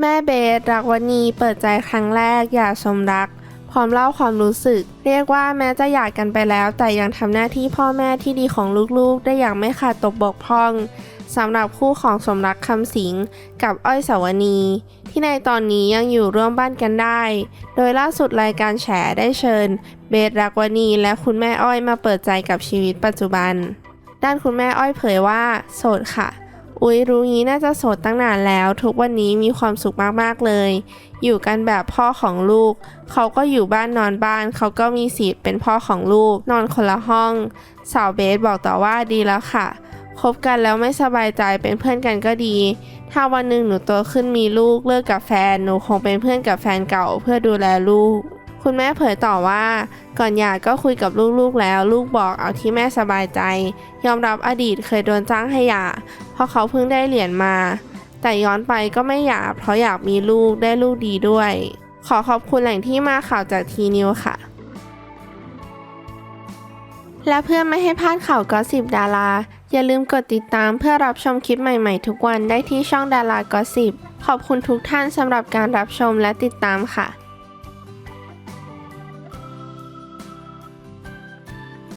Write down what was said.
แม่เบสรักวณีเปิดใจครั้งแรกอย่าสมรัก พร้อมเล่าความรู้สึก เรียกว่าแม้จะหย่ากันไปแล้ว แต่ยังทำหน้าที่พ่อแม่ที่ดีของลูกๆ ได้อย่างไม่ขาดตกบกพร่องสำหรับคู่ของสมรักคำสิงกับอ้อยสาวนีที่ในตอนนี้ยังอยู่ร่วมบ้านกันได้ โดยล่าสุดรายการแฉได้เชิญ เบสรักวณีและคุณแม่อ้อยมาเปิดใจกับชีวิตปัจจุบัน ด้านคุณแม่อ้อยเผยว่า โสดค่ะ อุ๊ยรู้งี้น่าจะโสดตั้งนานแล้ว ทุกวันนี้มีความสุขมากๆเลย อยู่กันแบบพ่อของลูก เขาก็อยู่บ้านนอนบ้าน เขาก็มีสิทธิ์เป็นพ่อของลูก นอนคนละห้อง สาวเบสบอกต่อว่าดีแล้วค่ะคบกันแล้วไม่สบายใจเป็นเพื่อนกันก็ดี ถ้าวันหนึ่งหนูโตขึ้นมีลูกเลิกกับแฟน หนูคงเป็นเพื่อนกับแฟนเก่าเพื่อดูแลลูก คุณแม่เผยต่อว่า ก่อนหย่าก็คุยกับลูกๆแล้ว ลูกบอกเอาที่แม่สบายใจ ยอมรับอดีตเคยโดนจ้างให้หย่าเพราะเขาเพิ่งได้เหรียญมา แต่ย้อนไปก็ไม่อยาเพราะอยากมีลูกได้ลูกดีด้วย ขอขอบคุณแหล่งที่มาข่าวจากทีนิวค่ะ และเพื่อไม่ให้พลาดข่าวก็สิบดารา อย่าลืมกดติดตามเพื่อรับชมคลิปใหม่ๆ ทุกวันได้ที่ช่องดารากอสิบขอบคุณทุกท่านสำหรับการรับชมและติดตามค่ะ